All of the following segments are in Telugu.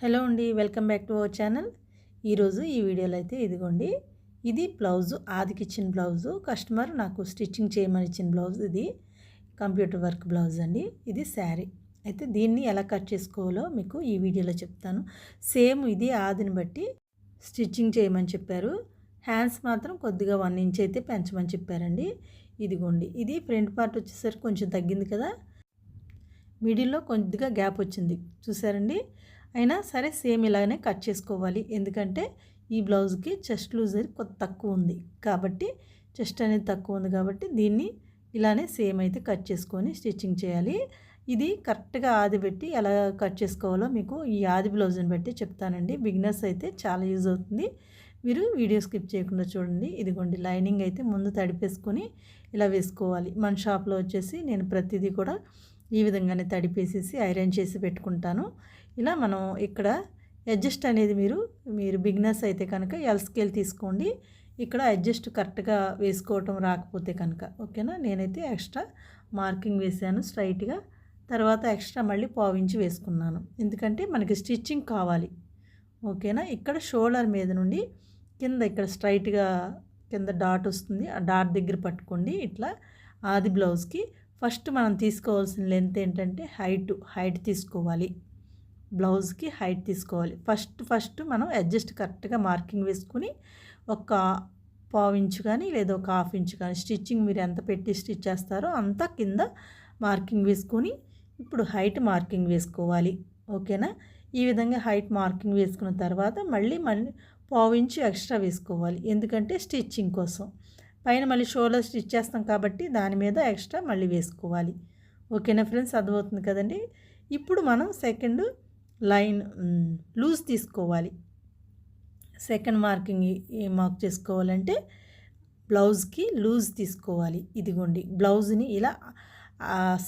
హలో అండి welcome back to our channel. ఈరోజు ఈ వీడియోలో అయితే ఇదిగోండి ఇది బ్లౌజు ఆదికి ఇచ్చిన బ్లౌజు. కస్టమర్ నాకు స్టిచ్చింగ్ చేయమని ఇచ్చిన బ్లౌజ్ ఇది కంప్యూటర్ వర్క్ బ్లౌజ్ అండి. ఇది శారీ. అయితే దీన్ని ఎలా కట్ చేసుకోవాలో మీకు ఈ వీడియోలో చెప్తాను. సేమ్ ఇది ఆదిని బట్టి స్టిచ్చింగ్ చేయమని చెప్పారు. హ్యాండ్స్ మాత్రం కొద్దిగా వన్ ఇంచ్ అయితే పెంచమని చెప్పారండి. ఇదిగోండి ఇది ఫ్రంట్ పార్ట్ వచ్చేసరికి కొంచెం తగ్గింది కదా. మిడిల్లో కొద్దిగా గ్యాప్ వచ్చింది. చూసారండి? అయినా సరే సేమ్ ఇలాగనే కట్ చేసుకోవాలి. ఎందుకంటే ఈ బ్లౌజ్కి చెస్ట్ లూజ్ అనేది కొద్ది తక్కువ ఉంది. కాబట్టి చెస్ట్ అనేది తక్కువ ఉంది కాబట్టి దీన్ని ఇలానే సేమ్ అయితే కట్ చేసుకొని స్టిచ్చింగ్ చేయాలి. ఇది కరెక్ట్గా ఆది పెట్టి ఎలా కట్ చేసుకోవాలో మీకు ఈ ఆది బ్లౌజ్ని బట్టి చెప్తానండి. బిగినర్స్ అయితే చాలా యూజ్ అవుతుంది. మీరు వీడియో స్కిప్ చేయకుండా చూడండి. ఇదిగోండి లైనింగ్ అయితే ముందు తడిపేసుకొని ఇలా వేసుకోవాలి. మన షాప్లో వచ్చేసి నేను ప్రతిదీ కూడా ఈ విధంగానే తడిపేసేసి ఐరన్ చేసి పెట్టుకుంటాను. ఇలా మనం ఇక్కడ అడ్జస్ట్ అనేది మీరు మీరు బిగినర్స్ అయితే కనుక ఎల్ స్కేల్ తీసుకోండి. ఇక్కడ అడ్జస్ట్ కరెక్ట్గా వేసుకోవటం రాకపోతే కనుక ఓకేనా? నేనైతే ఎక్స్ట్రా మార్కింగ్ వేసాను స్ట్రైట్గా. తర్వాత ఎక్స్ట్రా మళ్ళీ పావించి వేసుకున్నాను. ఎందుకంటే మనకి స్టిచ్చింగ్ కావాలి ఓకేనా? ఇక్కడ షోల్డర్ మీద నుండి కింద ఇక్కడ స్ట్రైట్గా కింద డాట్ వస్తుంది. ఆ డాట్ దగ్గర పట్టుకోండి ఇట్లా ఆది బ్లౌజ్కి. ఫస్ట్ మనం తీసుకోవాల్సిన లెంత్ ఏంటంటే హైట్ హైట్ తీసుకోవాలి. బ్లౌజ్కి హైట్ తీసుకోవాలి. ఫస్ట్ ఫస్ట్ మనం అడ్జస్ట్ కరెక్ట్గా మార్కింగ్ వేసుకుని ఒక పావు ఇంచు కానీ లేదా ఒక హాఫ్ ఇంచు కానీ స్టిచ్చింగ్ మీరు ఎంత పెట్టి స్టిచ్ చేస్తారో అంతా కింద మార్కింగ్ వేసుకొని ఇప్పుడు హైట్ మార్కింగ్ వేసుకోవాలి. ఓకేనా? ఈ విధంగా హైట్ మార్కింగ్ వేసుకున్న తర్వాత మళ్ళీ మళ్ళీ పావు ఇంచు ఎక్స్ట్రా వేసుకోవాలి. ఎందుకంటే స్టిచ్చింగ్ కోసం. పైన మళ్ళీ షోలో స్టిచ్ చేస్తాం కాబట్టి దాని మీద ఎక్స్ట్రా మళ్ళీ వేసుకోవాలి. ఓకేనా ఫ్రెండ్స్? అర్థమవుతుంది కదండి? ఇప్పుడు మనం సెకండ్ లైన్ లూజ్ తీసుకోవాలి. సెకండ్ మార్కింగ్ మార్క్ చేసుకోవాలంటే బ్లౌజ్కి లూజ్ తీసుకోవాలి. ఇదిగోండి బ్లౌజ్ని ఇలా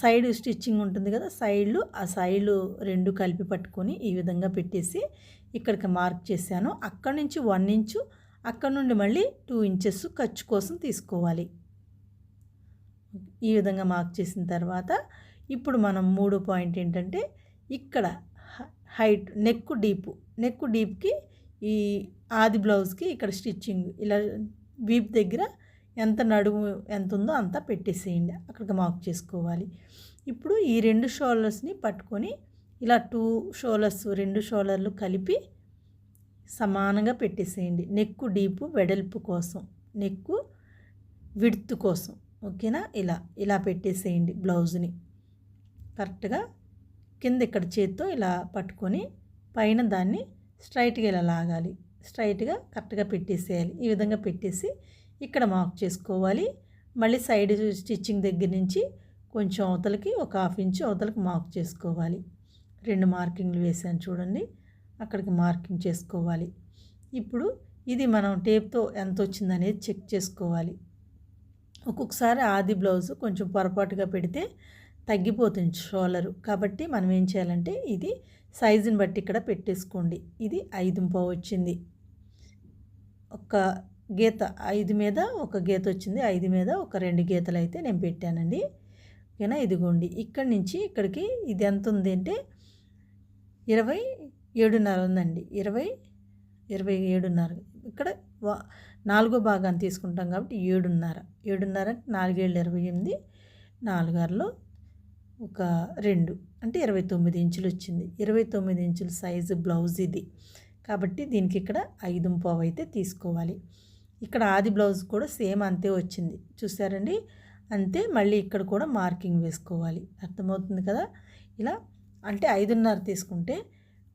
సైడ్ స్టిచ్చింగ్ ఉంటుంది కదా సైడ్లు ఆ సైడ్లు రెండు కలిపి పట్టుకొని ఈ విధంగా పెట్టేసి ఇక్కడికి మార్క్ చేశాను. అక్కడి నుంచి వన్ ఇంచు అక్కడ నుండి మళ్ళీ టూ ఇంచెస్ ఖర్చు కోసం తీసుకోవాలి. ఈ విధంగా మార్క్ చేసిన తర్వాత ఇప్పుడు మనం మూడో పాయింట్ ఏంటంటే ఇక్కడ హైట్ నెక్ డీపు. నెక్ డీప్కి ఈ ఆది బ్లౌజ్కి ఇక్కడ స్టిచ్చింగ్. ఇలా వీప్ దగ్గర ఎంత నడుము ఎంత ఉందో అంతా పెట్టేసేయండి. అక్కడికి మార్క్ చేసుకోవాలి. ఇప్పుడు ఈ రెండు షోల్డర్స్ని పట్టుకొని ఇలా టూ షోల్డర్స్ రెండు షోల్డర్లు కలిపి సమానంగా పెట్టేసేయండి. నెక్కు డీపు వెడల్పు కోసం నెక్కు విడ్త్ కోసం. ఓకేనా? ఇలా ఇలా పెట్టేసేయండి బ్లౌజ్ని. కరెక్ట్గా కింద ఇక్కడ చేత్తో ఇలా పట్టుకొని పైన దాన్ని స్ట్రైట్గా ఇలా లాగాలి. స్ట్రైట్గా కరెక్ట్గా పెట్టేసేయాలి. ఈ విధంగా పెట్టేసి ఇక్కడ మార్క్ చేసుకోవాలి. మళ్ళీ సైడ్ స్టిచ్చింగ్ దగ్గర నుంచి కొంచెం అవతలకి ఒక హాఫ్ ఇంచ్ అవతలకి మార్క్ చేసుకోవాలి. రెండు మార్కింగ్లు వేసాను చూడండి. అక్కడికి మార్కింగ్ చేసుకోవాలి. ఇప్పుడు ఇది మనం టేప్తో ఎంత వచ్చిందనేది చెక్ చేసుకోవాలి. ఒక్కొక్కసారి ఆది బ్లౌజ్ కొంచెం పొరపాటుగా పెడితే తగ్గిపోతుంది షోలరు. కాబట్టి మనం ఏం చేయాలంటే ఇది సైజుని బట్టి ఇక్కడ పెట్టేసుకోండి. ఇది ఐదు పావు వచ్చింది. ఒక గీత ఐదు మీద ఒక గీత వచ్చింది. ఐదు మీద ఒక రెండు గీతలు అయితే నేను పెట్టానండి. ఓకేనా? ఇదిగోండి. ఇక్కడి నుంచి ఇక్కడికి ఇది ఎంత ఉంది అంటే ఇరవై ఏడున్నర ఉందండి. ఇరవై ఇరవై ఏడున్నర. ఇక్కడ నాలుగో భాగాన్ని తీసుకుంటాం కాబట్టి ఏడున్నర. ఏడున్నర అంటే నాలుగేళ్ళు ఇరవై ఎనిమిది నాలుగారులో ఒక రెండు అంటే ఇరవై తొమ్మిది ఇంచులు వచ్చింది. ఇరవై తొమ్మిది ఇంచుల సైజు బ్లౌజ్ ఇది. కాబట్టి దీనికి ఇక్కడ ఐదు పావు అయితే తీసుకోవాలి. ఇక్కడ ఆది బ్లౌజ్ కూడా సేమ్ అంతే వచ్చింది. చూసారండి? అంతే మళ్ళీ ఇక్కడ కూడా మార్కింగ్ వేసుకోవాలి. అర్థమవుతుంది కదా? ఇలా అంటే ఐదున్నర తీసుకుంటే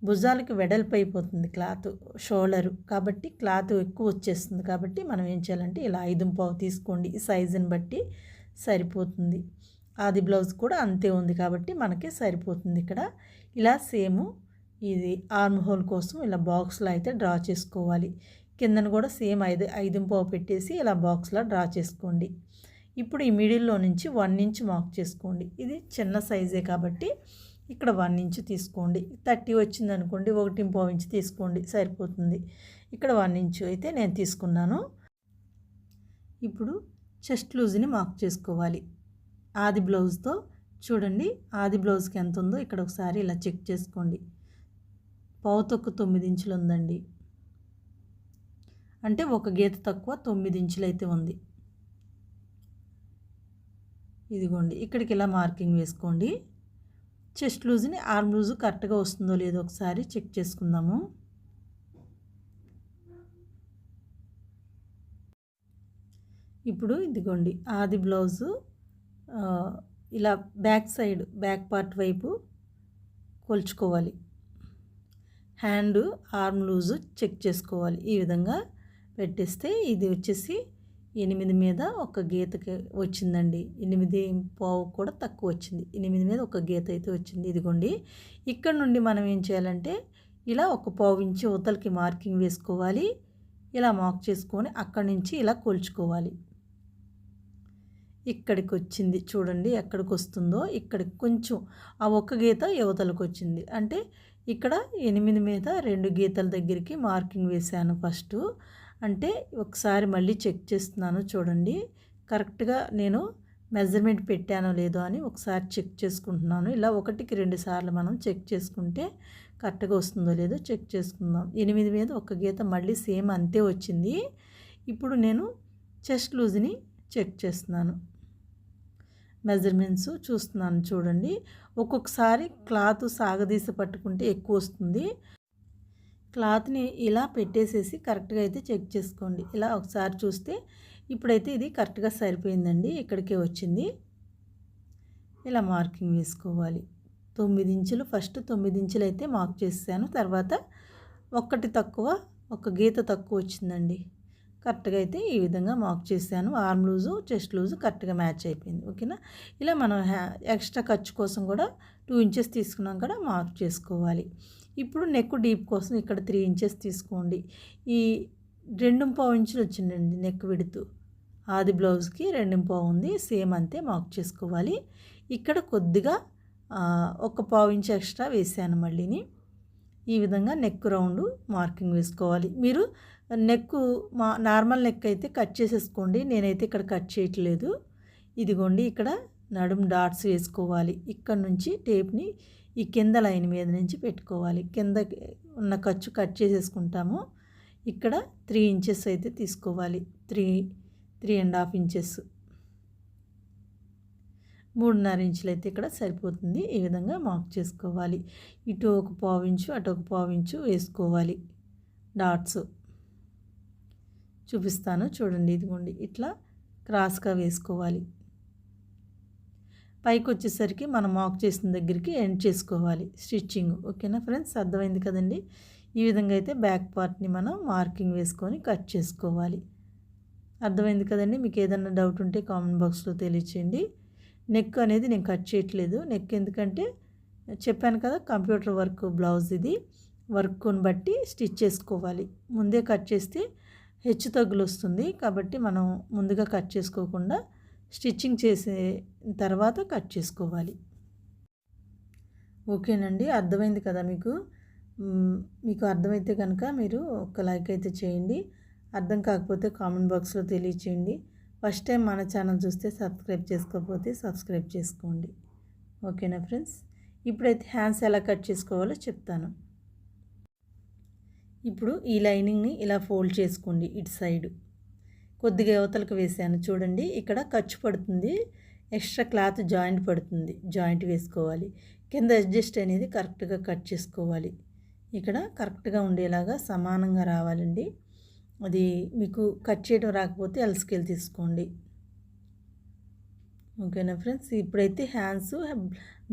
భుజాలకి వెడల్పు అయిపోతుంది క్లాత్ షోల్డరు. కాబట్టి క్లాత్ ఎక్కువ వచ్చేస్తుంది కాబట్టి మనం ఏం చేయాలంటే ఇలా ఐదు పావు తీసుకోండి ఈ సైజుని బట్టి సరిపోతుంది. ఆది బ్లౌజ్ కూడా అంతే ఉంది కాబట్టి మనకి సరిపోతుంది ఇక్కడ. ఇలా సేమ్ ఇది ఆర్మ్ హోల్ కోసం ఇలా బాక్స్లో అయితే డ్రా చేసుకోవాలి. కిందను కూడా సేమ్ ఐదు ఐదు పావు పెట్టేసి ఇలా బాక్స్లో డ్రా చేసుకోండి. ఇప్పుడు ఈ మిడిల్లో నుంచి వన్ ఇంచ్ మార్క్ చేసుకోండి. ఇది చిన్న సైజే కాబట్టి ఇక్కడ వన్ ఇంచ్ తీసుకోండి. థర్టీ వచ్చింది అనుకోండి ఒకటి పావు ఇంచ్ తీసుకోండి సరిపోతుంది. ఇక్కడ వన్ ఇంచు అయితే నేను తీసుకున్నాను. ఇప్పుడు చెస్ట్ లూజ్ని మార్క్ చేసుకోవాలి. ఆది బ్లౌజ్తో చూడండి ఆది బ్లౌజ్కి ఎంత ఉందో ఇక్కడ ఒకసారి ఇలా చెక్ చేసుకోండి. పావుతొక్కు తొమ్మిది ఇంచులు ఉందండి. అంటే ఒక గీత తక్కువ తొమ్మిది ఇంచులు అయితే ఉంది. ఇదిగోండి ఇక్కడికి ఇలా మార్కింగ్ వేసుకోండి. చెస్ట్ లూజ్ని ఆర్మ్ లూజ్ కరెక్ట్గా వస్తుందో లేదో ఒకసారి చెక్ చేసుకుందాము. ఇప్పుడు ఇదిగోండి ఆది బ్లౌజు ఇలా బ్యాక్ సైడ్ బ్యాక్ పార్ట్ వైపు కొలుచుకోవాలి. హ్యాండ్ ఆర్మ్ లూజు చెక్ చేసుకోవాలి. ఈ విధంగా పెట్టేస్తే ఇది వచ్చేసి ఎనిమిది మీద ఒక గీతకి వచ్చిందండి. ఎనిమిది పావు కూడా తక్కువ వచ్చింది. ఎనిమిది మీద ఒక గీత అయితే వచ్చింది. ఇదిగోండి. ఇక్కడ నుండి మనం ఏం చేయాలంటే ఇలా ఒక పావు ఇంచి ఉతలకి మార్కింగ్ వేసుకోవాలి. ఇలా మార్క్ చేసుకొని అక్కడి నుంచి ఇలా కొలుచుకోవాలి. ఇక్కడికి వచ్చింది చూడండి ఎక్కడికి వస్తుందో ఇక్కడికి కొంచెం ఆ ఒక్క గీత యువతలకు వచ్చింది అంటే ఇక్కడ ఎనిమిది మీద రెండు గీతల దగ్గరికి మార్కింగ్ వేశాను ఫస్ట్. అంటే ఒకసారి మళ్ళీ చెక్ చేస్తున్నాను చూడండి. కరెక్ట్గా నేను మెజర్మెంట్ పెట్టానో లేదో అని ఒకసారి చెక్ చేసుకుంటున్నాను. ఇలా ఒకటికి రెండు సార్లు మనం చెక్ చేసుకుంటే కరెక్ట్గా వస్తుందో లేదో చెక్ చేసుకుందాం. ఎనిమిది మీద ఒక గీత మళ్ళీ సేమ్ అంతే వచ్చింది. ఇప్పుడు నేను చెస్ట్ లూజ్ని చెక్ చేస్తున్నాను. మెజర్మెంట్స్ చూస్తున్నాను చూడండి. ఒక్కొక్కసారి క్లాత్ సాగదీసి పట్టుకుంటే ఎక్కువ వస్తుంది. క్లాత్ని ఇలా పెట్టేసేసి కరెక్ట్గా అయితే చెక్ చేసుకోండి. ఇలా ఒకసారి చూస్తే ఇప్పుడైతే ఇది కరెక్ట్గా సరిపోయిందండి. ఇక్కడికే వచ్చింది. ఇలా మార్కింగ్ వేసుకోవాలి. తొమ్మిది ఇంచులు ఫస్ట్ తొమ్మిది ఇంచులు అయితే మార్క్ చేసాను తర్వాత ఒక్కటి తక్కువ ఒక గీత తక్కువ వచ్చిందండి. కరెక్ట్గా అయితే ఈ విధంగా మార్క్ చేశాను. ఆర్మ్ లూజు చెస్ట్ లూజు కరెక్ట్గా మ్యాచ్ అయిపోయింది. ఓకేనా? ఇలా మనం ఎక్స్ట్రా ఖర్చు కోసం కూడా టూ ఇంచెస్ తీసుకున్నాం కూడా మార్క్ చేసుకోవాలి. ఇప్పుడు నెక్ డీప్ కోసం ఇక్కడ త్రీ ఇంచెస్ తీసుకోండి. ఈ రెండు పావు ఇంచులు వచ్చిందండి నెక్ విడుతూ. ఆది బ్లౌజ్కి రెండు పావు ఉంది సేమ్ అంతే మార్క్ చేసుకోవాలి. ఇక్కడ కొద్దిగా ఒక పావు ఇంచు ఎక్స్ట్రా వేసాను మళ్ళీని. ఈ విధంగా నెక్ రౌండ్ మార్కింగ్ వేసుకోవాలి. మీరు నెక్ మా నార్మల్ నెక్ అయితే కట్ చేసేసుకోండి. నేనైతే ఇక్కడ కట్ చేయట్లేదు. ఇదిగోండి ఇక్కడ నడుం డాట్స్ వేసుకోవాలి. ఇక్కడ నుంచి టేప్ని ఈ కింద లైన్ మీద నుంచి పెట్టుకోవాలి. కింద ఉన్న ఖర్చు కట్ చేసేసుకుంటాము. ఇక్కడ త్రీ ఇంచెస్ అయితే తీసుకోవాలి. Three three and half inches. మూడున్నర ఇంచులు అయితే ఇక్కడ సరిపోతుంది. ఈ విధంగా మార్క్ చేసుకోవాలి. ఇటు ఒక పావు ఇంచు అటు ఒక పావు ఇంచు వేసుకోవాలి. డాట్స్. చూపిస్తాను. చూడండి ఇదిగోండి. ఇట్లా క్రాస్గా వేసుకోవాలి. పైకి వచ్చేసరికి మనం మాక్ చేసిన దగ్గరికి ఎండ్ చేసుకోవాలి. స్టిచ్చింగ్. ఓకేనా ఫ్రెండ్స్? అర్థమైంది కదండి? ఈ విధంగా అయితే బ్యాక్ పార్ట్ని మనం మార్కింగ్ వేసుకొని కట్ చేసుకోవాలి. అర్థమైంది కదండి? మీకు ఏదన్నా డౌట్ ఉంటే కామెంట్ బాక్స్లో తెలియచేయండి. నెక్ అనేది నేను కట్ చేయట్లేదు. నెక్ ఎందుకంటే చెప్పాను కదా కంప్యూటర్ వర్క్ బ్లౌజ్ ఇది. వర్క్ని బట్టి స్టిచ్ చేసుకోవాలి. ముందే కట్ చేస్తే హెచ్చు తగ్గులు వస్తుంది కాబట్టి మనం ముందుగా కట్ చేసుకోకుండా స్టిచ్చింగ్ చేసే తర్వాత కట్ చేసుకోవాలి. ఓకేనండి. అర్థమైంది కదా మీకు? మీకు అర్థమైతే కనుక మీరు ఒక లైక్ అయితే చేయండి. అర్థం కాకపోతే కామెంట్ బాక్స్లో తెలియచేయండి. ఫస్ట్ టైం మన ఛానల్ చూస్తే సబ్స్క్రైబ్ చేసుకోకపోతే సబ్స్క్రైబ్ చేసుకోండి. ఓకేనా ఫ్రెండ్స్? ఇప్పుడైతే హ్యాండ్స్ ఎలా కట్ చేసుకోవాలో చెప్తాను. ఇప్పుడు ఈ లైనింగ్ని ఇలా ఫోల్డ్ చేసుకోండి ఇటు సైడు. కొద్దిగా యువతలకు వేసాను చూడండి ఇక్కడ ఖర్చు పడుతుంది. ఎక్స్ట్రా క్లాత్ జాయింట్ పడుతుంది. జాయింట్ వేసుకోవాలి. కింద అడ్జస్ట్ అనేది కరెక్ట్గా కట్ చేసుకోవాలి. ఇక్కడ కరెక్ట్గా ఉండేలాగా సమానంగా రావాలండి. అది మీకు కట్ చేయడం రాకపోతే ఎల్స్కేల్ తీసుకోండి. ఓకేనా ఫ్రెండ్స్? ఇప్పుడైతే హ్యాండ్స్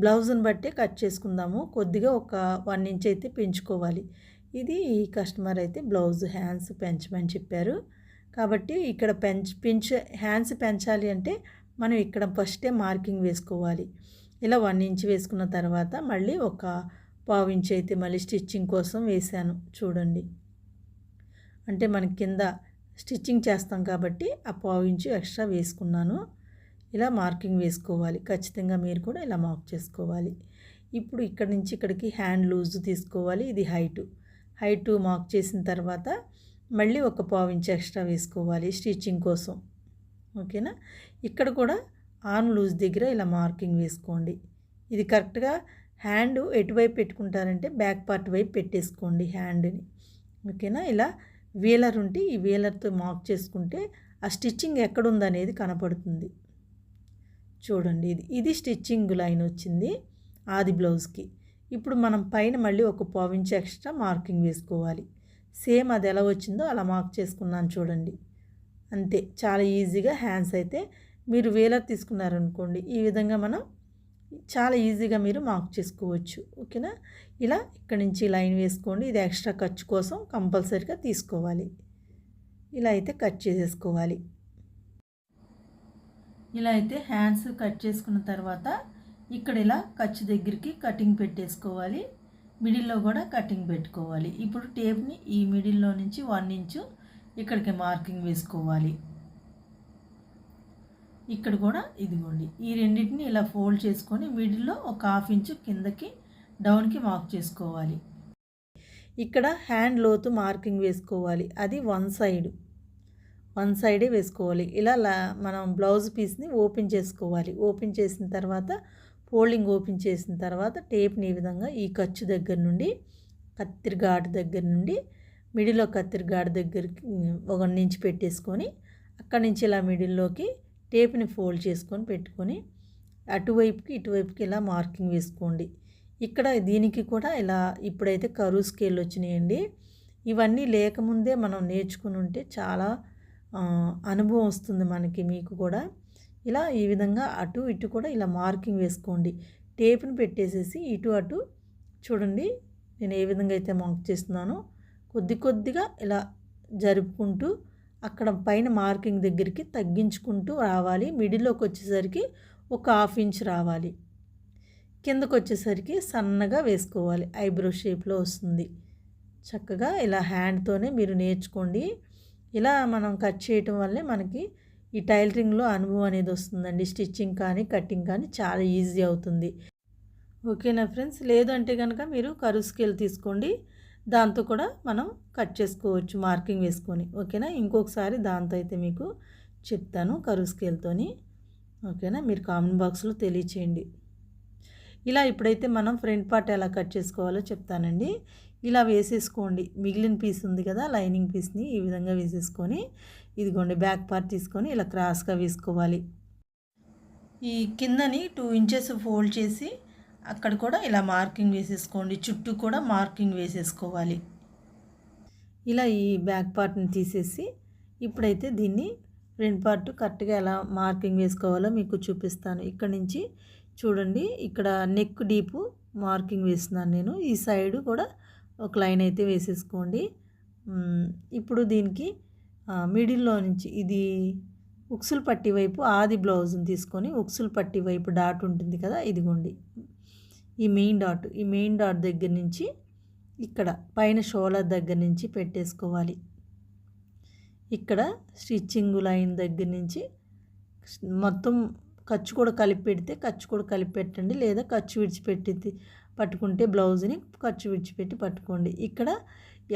బ్లౌజ్ని బట్టే కట్ చేసుకుందాము. కొద్దిగా ఒక వన్ ఇంచ్ అయితే పెంచుకోవాలి. ఇది ఈ కస్టమర్ అయితే బ్లౌజ్ హ్యాండ్స్ పెంచమని చెప్పారు. కాబట్టి ఇక్కడ పెంచ్ పెంచ హ్యాండ్స్ పెంచాలి అంటే మనం ఇక్కడ ఫస్టే మార్కింగ్ వేసుకోవాలి. ఇలా వన్ ఇంచ్ వేసుకున్న తర్వాత మళ్ళీ ఒక పావు ఇంచ్ అయితే మళ్ళీ స్టిచ్చింగ్ కోసం వేసాను చూడండి. అంటే మన కింద స్టిచ్చింగ్ చేస్తాం కాబట్టి ఆ పావు ఇంచు ఎక్స్ట్రా వేసుకున్నాను. ఇలా మార్కింగ్ వేసుకోవాలి. ఖచ్చితంగా మీరు కూడా ఇలా మార్క్ చేసుకోవాలి. ఇప్పుడు ఇక్కడ నుంచి ఇక్కడికి హ్యాండ్ లూజ్ తీసుకోవాలి. ఇది హైటు. హైటు మార్క్ చేసిన తర్వాత మళ్ళీ ఒక పావు ఇంచ్ ఎక్స్ట్రా వేసుకోవాలి స్టిచ్చింగ్ కోసం. ఓకేనా? ఇక్కడ కూడా ఆర్మ్ లూజ్ దగ్గర ఇలా మార్కింగ్ వేసుకోండి. ఇది కరెక్ట్గా హ్యాండ్ ఎటువైపు పెట్టుకుంటారంటే బ్యాక్ పార్ట్ వైపు పెట్టేసుకోండి హ్యాండ్ని. ఓకేనా? ఇలా వీలర్ ఉంటే ఈ వీలర్తో మార్క్ చేసుకుంటే ఆ స్టిచ్చింగ్ ఎక్కడుందనేది కనపడుతుంది. చూడండి ఇది ఇది స్టిచ్చింగ్ లైన్ వచ్చింది ఆది బ్లౌజ్కి. ఇప్పుడు మనం పైన మళ్ళీ ఒక పావించి ఎక్స్ట్రా మార్కింగ్ వేసుకోవాలి. సేమ్ అది ఎలా వచ్చిందో అలా మార్క్ చేసుకున్నాను చూడండి. అంతే చాలా ఈజీగా హ్యాండ్స్ అయితే మీరు వేలర్ తీసుకున్నారనుకోండి ఈ విధంగా మనం చాలా ఈజీగా మీరు మార్క్ చేసుకోవచ్చు. ఓకేనా? ఇలా ఇక్కడ నుంచి లైన్ వేసుకోండి ఇది ఎక్స్ట్రా ఖర్చు కోసం కంపల్సరీగా తీసుకోవాలి. ఇలా అయితే కట్ చేసేసుకోవాలి. ఇలా అయితే హ్యాండ్స్ కట్ చేసుకున్న తర్వాత ఇక్కడ ఇలా ఖర్చు దగ్గరికి కటింగ్ పెట్టేసుకోవాలి. మిడిల్లో కూడా కటింగ్ పెట్టుకోవాలి. ఇప్పుడు టేప్ని ఈ మిడిల్లో నుంచి వన్ ఇంచు ఇక్కడికి మార్కింగ్ వేసుకోవాలి. ఇక్కడ కూడా ఇదిగోండి. ఈ రెండింటిని ఇలా ఫోల్డ్ చేసుకొని మిడిల్లో ఒక హాఫ్ ఇంచు కిందకి డౌన్కి మార్క్ చేసుకోవాలి. ఇక్కడ హ్యాండ్ లోతు మార్కింగ్ వేసుకోవాలి. అది వన్ సైడ్. వన్ సైడే వేసుకోవాలి. ఇలా మనం బ్లౌజ్ పీస్ని ఓపెన్ చేసుకోవాలి. ఓపెన్ చేసిన తర్వాత ఫోల్డింగ్ ఓపెన్ చేసిన తర్వాత టేప్ని ఈ విధంగా ఈ ఖర్చు దగ్గర నుండి కత్తిరి ఘాటు దగ్గర నుండి మిడిల్లో కత్తిరి ఘాటు దగ్గరికి ఒక నుంచి పెట్టేసుకొని అక్కడి నుంచి ఇలా మిడిల్లోకి టేప్ని ఫోల్డ్ చేసుకొని పెట్టుకొని అటువైపుకి ఇటువైపుకి ఇలా మార్కింగ్ వేసుకోండి. ఇక్కడ దీనికి కూడా ఇలా ఇప్పుడైతే కరువు స్కేల్ వచ్చినాయండి. ఇవన్నీ లేకముందే మనం నేర్చుకుని ఉంటే చాలా అనుభవం వస్తుంది మనకి మీకు కూడా. ఇలా ఈ విధంగా అటు ఇటు కూడా ఇలా మార్కింగ్ వేసుకోండి. టేప్ని పెట్టేసేసి ఇటు అటు చూడండి నేను ఏ విధంగా అయితే మార్క్ చేస్తున్నానో కొద్ది కొద్దిగా ఇలా జరుపుకుంటూ అక్కడ పైన మార్కింగ్ దగ్గరికి తగ్గించుకుంటూ రావాలి. మిడిల్లోకి వచ్చేసరికి ఒక హాఫ్ ఇంచ్ రావాలి. కిందకు వచ్చేసరికి సన్నగా వేసుకోవాలి. ఐబ్రో షేప్లో వస్తుంది. చక్కగా ఇలా హ్యాండ్తోనే మీరు నేర్చుకోండి. ఇలా మనం కట్ చేయటం వల్లే మనకి ఈ టైలరింగ్లో అనుభవం అనేది వస్తుందండి. స్టిచ్చింగ్ కానీ కటింగ్ కానీ చాలా ఈజీ అవుతుంది. ఓకేనా ఫ్రెండ్స్? లేదంటే కనుక మీరు కరువు స్కేల్ తీసుకోండి. దాంతో కూడా మనం కట్ చేసుకోవచ్చు మార్కింగ్ వేసుకొని. ఓకేనా? ఇంకొకసారి దాంతో అయితే మీకు చెప్తాను కరువు స్కేల్తోని. ఓకేనా? మీరు కామెంట్ బాక్స్లో తెలియచేయండి. ఇలా ఇప్పుడైతే మనం ఫ్రంట్ పార్ట్ ఎలా కట్ చేసుకోవాలో చెప్తానండి. ఇలా వేసేసుకోండి. మిగిలిన పీస్ ఉంది కదా లైనింగ్ పీస్ని ఈ విధంగా వేసేసుకొని ఇదిగోండి బ్యాక్ పార్ట్ తీసుకొని ఇలా క్రాస్గా వేసుకోవాలి. ఈ కిందని టూ ఇంచెస్ ఫోల్డ్ చేసి అక్కడ కూడా ఇలా మార్కింగ్ వేసేసుకోండి. చుట్టూ కూడా మార్కింగ్ వేసేసుకోవాలి. ఇలా ఈ బ్యాక్ పార్ట్ని తీసేసి ఇప్పుడైతే దీన్ని ఫ్రంట్ పార్ట్ కరెక్ట్గా ఎలా మార్కింగ్ వేసుకోవాలో మీకు చూపిస్తాను. ఇక్కడ నుంచి చూడండి ఇక్కడ నెక్ డీపు మార్కింగ్ వేస్తున్నాను నేను. ఈ సైడు కూడా ఒక లైన్ అయితే వేసేసుకోండి. ఇప్పుడు దీనికి మిడిల్లో నుంచి ఇది ఉక్సుల పట్టి వైపు ఆది బ్లౌజ్ని తీసుకొని ఉక్సుల పట్టి వైపు డాట్ ఉంటుంది కదా ఇదిగోండి. ఈ మెయిన్ డాట్ ఈ మెయిన్ డాట్ దగ్గర నుంచి ఇక్కడ పైన షోలర్ దగ్గర నుంచి పెట్టేసుకోవాలి. ఇక్కడ స్టిచ్చింగ్ లైన్ దగ్గర నుంచి మొత్తం ఖర్చు కూడా కలిపి పెడితే ఖర్చు కూడా కలిపి పెట్టండి లేదా ఖర్చు విడిచిపెట్టి పట్టుకుంటే బ్లౌజ్ని ఖర్చు విడిచిపెట్టి పట్టుకోండి. ఇక్కడ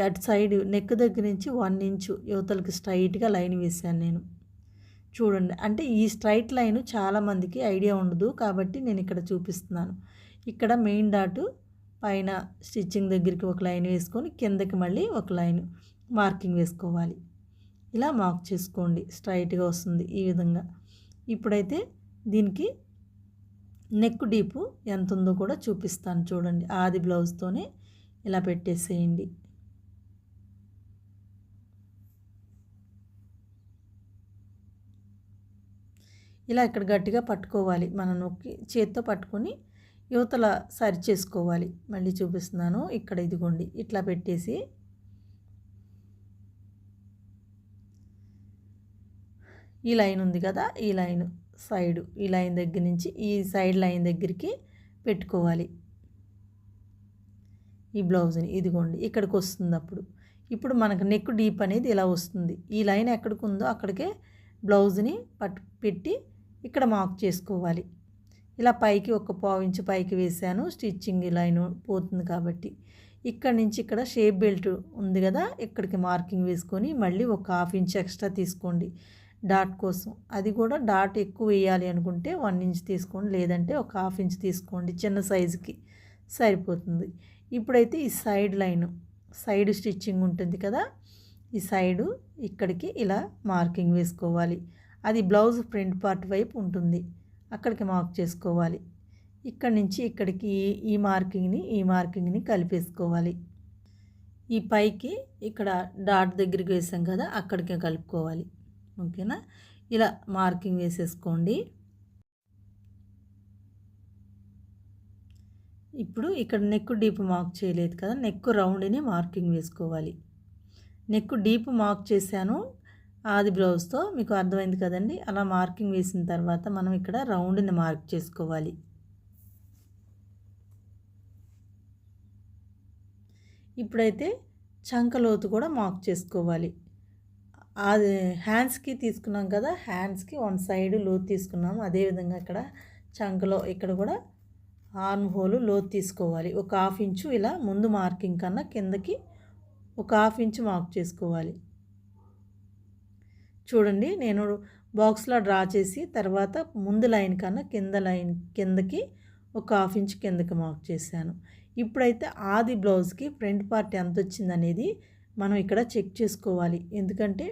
అటు సైడ్ నెక్ దగ్గర నుంచి వన్ ఇంచు యువతలకి స్ట్రైట్గా లైన్ వేసాను నేను. చూడండి అంటే ఈ స్ట్రైట్ లైన్ చాలామందికి ఐడియా ఉండదు కాబట్టి నేను ఇక్కడ చూపిస్తున్నాను. ఇక్కడ మెయిన్ డాటు పైన స్టిచ్చింగ్ దగ్గరికి ఒక లైన్ వేసుకొని కిందకి మళ్ళీ ఒక లైన్ మార్కింగ్ వేసుకోవాలి. ఇలా మార్క్ చేసుకోండి స్ట్రైట్గా వస్తుంది ఈ విధంగా. ఇప్పుడైతే దీనికి నెక్ డీపు ఎంత ఉందో కూడా చూపిస్తాను చూడండి. ఆది బ్లౌజ్తోనే ఇలా పెట్టేసేయండి. ఇలా ఇక్కడ గట్టిగా పట్టుకోవాలి. మనం నొక్కి చేత్తో పట్టుకొని యువతల సరి చేసుకోవాలి. మళ్ళీ చూపిస్తున్నాను. ఇక్కడ ఇదిగోండి. ఇట్లా పెట్టేసి ఈ లైన్ ఉంది కదా? ఈ లైన్. సైడ్ ఈ లైన్ దగ్గర నుంచి ఈ సైడ్ లైన్ దగ్గరికి పెట్టుకోవాలి. ఈ బ్లౌజ్ని ఇదిగోండి ఇక్కడికి వస్తుంది అప్పుడు. ఇప్పుడు మనకు నెక్ డీప్ అనేది ఇలా వస్తుంది. ఈ లైన్ ఎక్కడికి ఉందో అక్కడికే బ్లౌజ్ని పట్టు పెట్టి ఇక్కడ మార్క్ చేసుకోవాలి. ఇలా పైకి ఒక పావు ఇంచు పైకి వేసాను స్టిచ్చింగ్ లైన్ పోతుంది కాబట్టి. ఇక్కడ నుంచి ఇక్కడ షేప్ బెల్ట్ ఉంది కదా ఇక్కడికి మార్కింగ్ వేసుకొని మళ్ళీ ఒక హాఫ్ ఇంచ్ ఎక్స్ట్రా తీసుకోండి. డాట్ కోసం. అది కూడా డాట్ ఎక్కువ వేయాలి అనుకుంటే వన్ ఇంచ్ తీసుకోండి లేదంటే ఒక హాఫ్ ఇంచ్ తీసుకోండి చిన్న సైజుకి సరిపోతుంది. ఇప్పుడైతే ఈ సైడ్ లైన్ సైడ్ స్టిచ్చింగ్ ఉంటుంది కదా ఈ సైడు ఇక్కడికి ఇలా మార్కింగ్ వేసుకోవాలి. అది బ్లౌజ్ ఫ్రంట్ పార్ట్ వైపు ఉంటుంది అక్కడికి మార్క్ చేసుకోవాలి. ఇక్కడ నుంచి ఇక్కడికి ఈ మార్కింగ్ని ఈ మార్కింగ్ని కలిపేసుకోవాలి. ఈ పైకి ఇక్కడ డాట్ దగ్గరికి వేసాం కదా అక్కడికి కలుపుకోవాలి. ఓకేనా? ఇలా మార్కింగ్ వేసేసుకోండి. ఇప్పుడు ఇక్కడ నెక్ డీప్ మార్క్ చేయలేదు కదా నెక్ రౌండ్ని మార్కింగ్ వేసుకోవాలి. నెక్ డీప్ మార్క్ చేశాను ఆది బ్లౌజ్తో. మీకు అర్థమైంది కదండి? అలా మార్కింగ్ వేసిన తర్వాత మనం ఇక్కడ రౌండ్ని మార్క్ చేసుకోవాలి. ఇప్పుడైతే చంకలోతు కూడా మార్క్ చేసుకోవాలి. అది హ్యాండ్స్కి తీసుకున్నాం కదా హ్యాండ్స్కి వన్ సైడ్ లోతు తీసుకున్నాము అదేవిధంగా ఇక్కడ చంకలో ఇక్కడ కూడా ఆర్మ్ హోల్ లోతు తీసుకోవాలి. ఒక హాఫ్ ఇంచు ఇలా ముందు మార్కింగ్ కన్నా కిందకి ఒక హాఫ్ ఇంచు మార్క్ చేసుకోవాలి. చూడండి నేను బాక్స్లో డ్రా చేసి తర్వాత ముందు లైన్ కన్నా కింద లైన్ కిందకి ఒక హాఫ్ ఇంచ్ కిందకి మార్క్ చేశాను. ఇప్పుడైతే ఆది బ్లౌజ్కి ఫ్రంట్ పార్ట్ ఎంత వచ్చింది అనేది మనం ఇక్కడ చెక్ చేసుకోవాలి. ఎందుకంటే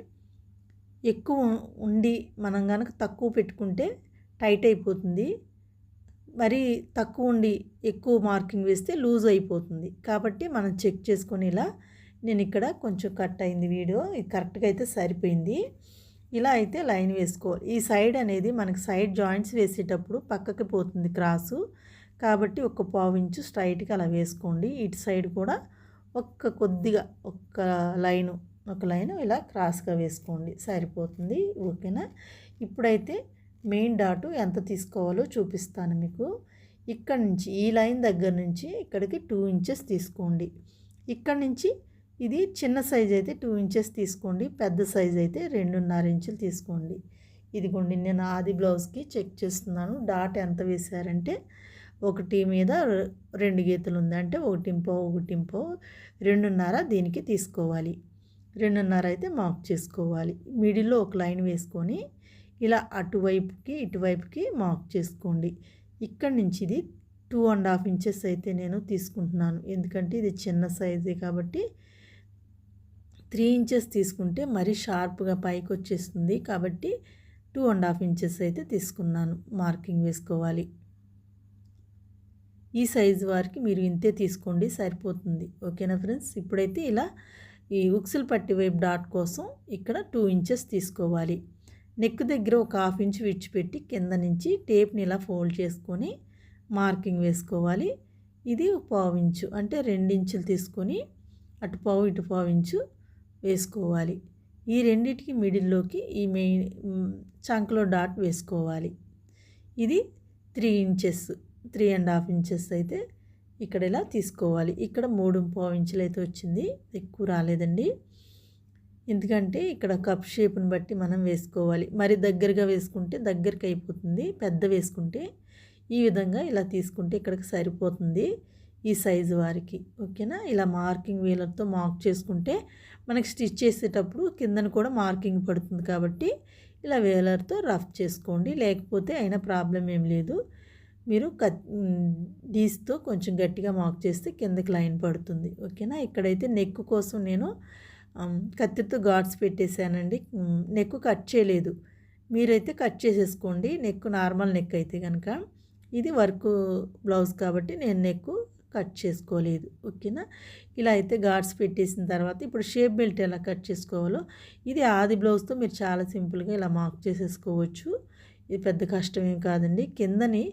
ఎక్కువ ఉండి మనం కనుక తక్కువ పెట్టుకుంటే టైట్ అయిపోతుంది. మరి తక్కువ ఉండి ఎక్కువ మార్కింగ్ వేస్తే లూజ్ అయిపోతుంది. కాబట్టి మనం చెక్ చేసుకొని ఇలా నేను ఇక్కడ కొంచెం కట్ అయింది వీడియో. ఇది కరెక్ట్గా అయితే సరిపోయింది. ఇలా అయితే లైన్ వేసుకోవాలి ఈ సైడ్ అనేది మనకి సైడ్ జాయింట్స్ వేసేటప్పుడు పక్కకి పోతుంది క్రాసు. కాబట్టి ఒక పావు ఇంచు స్ట్రైట్గా అలా వేసుకోండి. ఇటు సైడ్ కూడా ఒక్క కొద్దిగా ఒక్క లైను ఒక లైను ఇలా క్రాస్గా వేసుకోండి. సరిపోతుంది. ఓకేనా? ఇప్పుడైతే మెయిన్ డాటు ఎంత తీసుకోవాలో చూపిస్తాను మీకు. ఇక్కడ నుంచి ఈ లైన్ దగ్గర నుంచి ఇక్కడికి టూ ఇంచెస్ తీసుకోండి. ఇక్కడ నుంచి ఇది చిన్న సైజ్ అయితే టూ ఇంచెస్ తీసుకోండి. పెద్ద సైజ్ అయితే రెండున్నర ఇంచులు తీసుకోండి. ఇదిగోండి నేను ఆది బ్లౌజ్కి చెక్ చేస్తున్నాను. డాట్ ఎంత వేశారంటే ఒకటి మీద రెండు గీతలు ఉందంటే ఒకటింపో ఒకటింపో రెండున్నర దీనికి తీసుకోవాలి. రెండున్నర అయితే మార్క్ చేసుకోవాలి. మిడిల్లో ఒక లైన్ వేసుకొని ఇలా అటువైపుకి ఇటువైపుకి మార్క్ చేసుకోండి. ఇక్కడి నుంచి ఇది టూ అండ్ హాఫ్ ఇంచెస్ అయితే నేను తీసుకుంటున్నాను. ఎందుకంటే ఇది చిన్న సైజే కాబట్టి త్రీ ఇంచెస్ తీసుకుంటే మరీ షార్ప్గా పైకి వచ్చేస్తుంది. కాబట్టి టూ అండ్ హాఫ్ ఇంచెస్ అయితే తీసుకున్నాను మార్కింగ్ వేసుకోవాలి. ఈ సైజు వారికి మీరు ఇంతే తీసుకోండి సరిపోతుంది. ఓకేనా ఫ్రెండ్స్? ఇప్పుడైతే ఇలా ఈ ఉక్సులు పట్టి వైపు డాట్ కోసం ఇక్కడ టూ ఇంచెస్ తీసుకోవాలి. నెక్ దగ్గర ఒక హాఫ్ ఇంచ్ విడిచిపెట్టి కింద నుంచి టేప్ని ఇలా ఫోల్డ్ చేసుకొని మార్కింగ్ వేసుకోవాలి. ఇది పావు ఇంచు అంటే రెండించులు తీసుకొని అటు పావు ఇటు పావు ఇంచు వేసుకోవాలి. ఈ రెండింటికి మిడిల్లోకి ఈ మెయిన్ చంకలో డాట్ వేసుకోవాలి. ఇది three inches three and half inches అయితే ఇక్కడ ఇలా తీసుకోవాలి? ఇక్కడ మూడు పావు ఇంచులు అయితే వచ్చింది. ఎక్కువ రాలేదండి. ఎందుకంటే ఇక్కడ కప్ షేప్ని బట్టి మనం వేసుకోవాలి. మరి దగ్గరగా వేసుకుంటే దగ్గరికి అయిపోతుంది. పెద్ద వేసుకుంటే ఈ విధంగా ఇలా తీసుకుంటే ఇక్కడికి సరిపోతుంది ఈ సైజు వారికి. ఓకేనా? ఇలా మార్కింగ్ వీలర్తో మార్క్ చేసుకుంటే మనకి స్టిచ్ చేసేటప్పుడు కిందన కూడా మార్కింగ్ పడుతుంది కాబట్టి ఇలా వేలర్తో రఫ్ చేసుకోండి. లేకపోతే అయినా ప్రాబ్లం ఏం లేదు. మీరు కత్ డీస్తో కొంచెం గట్టిగా మార్క్ చేస్తే కిందకి లైన్ పడుతుంది. ఓకేనా? ఇక్కడైతే నెక్ కోసం నేను కత్తితో ఘాట్స్ పెట్టేశానండి. నెక్ కట్ చేయలేదు. మీరైతే కట్ చేసేసుకోండి. నెక్ నార్మల్ నెక్ అయితే కనుక ఇది వర్క్ బ్లౌజ్ కాబట్టి నేను నెక్ కట్ చేసుకోలేదు. ఓకేనా? ఇలా అయితే గాడ్స్ పెట్టేసిన తర్వాత ఇప్పుడు షేప్ బెల్ట్ ఎలా కట్ చేసుకోవాలో ఇది ఆది బ్లౌజ్తో మీరు చాలా సింపుల్గా ఇలా మార్క్ చేసేసుకోవచ్చు. ఇది పెద్ద కష్టమేం కాదండి. కిందని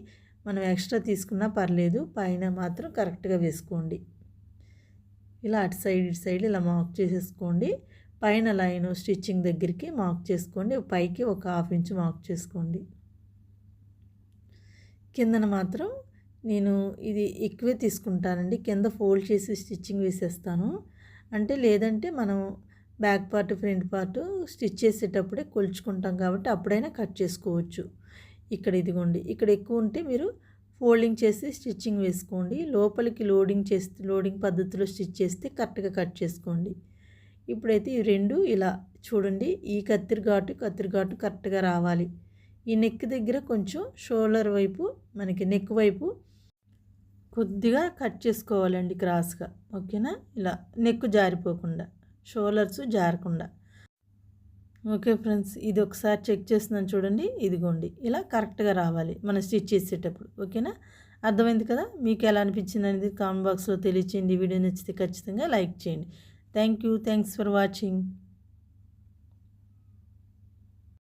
మనం ఎక్స్ట్రా తీసుకున్నా పర్లేదు పైన మాత్రం కరెక్ట్గా వేసుకోండి. ఇలా అటు సైడ్ ఇటు సైడ్ ఇలా మార్క్ చేసేసుకోండి. పైన లైన్ స్టిచ్చింగ్ దగ్గరికి మార్క్ చేసుకోండి. పైకి ఒక హాఫ్ ఇంచ్ మార్క్ చేసుకోండి. కిందన మాత్రం నేను ఇది ఎక్కువే తీసుకుంటానండి. కింద ఫోల్డ్ చేసి స్టిచ్చింగ్ వేసేస్తాను. అంటే లేదంటే మనం back part front part stitch చేసేటప్పుడే కొలుచుకుంటాం కాబట్టి అప్పుడైనా కట్ చేసుకోవచ్చు. ఇక్కడ ఇదిగోండి. ఇక్కడ ఎక్కువ ఉంటే మీరు ఫోల్డింగ్ చేసి స్టిచ్చింగ్ వేసుకోండి. లోపలికి లోడింగ్ చేస్తే లోడింగ్ పద్ధతిలో స్టిచ్ చేస్తే కరెక్ట్గా కట్ చేసుకోండి. ఇప్పుడైతే ఈ రెండు ఇలా చూడండి. ఈ కత్తిరి ఘాటు కత్తిరి ఘాటు కరెక్ట్గా రావాలి. ఈ నెక్ దగ్గర కొంచెం షోల్డర్ వైపు మనకి నెక్ వైపు కొద్దిగా కట్ చేసుకోవాలండి క్రాస్గా. ఓకేనా? ఇలా నెక్ జారిపోకుండా షోల్డర్స్ జారకుండా. ఓకే ఫ్రెండ్స్ ఇది ఒకసారి చెక్ చేస్తున్నాను చూడండి ఇదిగోండి ఇలా కరెక్ట్గా రావాలి మనం స్టిచ్ చేసేటప్పుడు ఓకేనా? అర్థమైంది కదా? మీకు ఎలా అనిపించింది అనేది కామెంట్ బాక్స్లో తెలియచేయండి వీడియో నచ్చితే ఖచ్చితంగా లైక్ చేయండి. Thank you thanks for watching.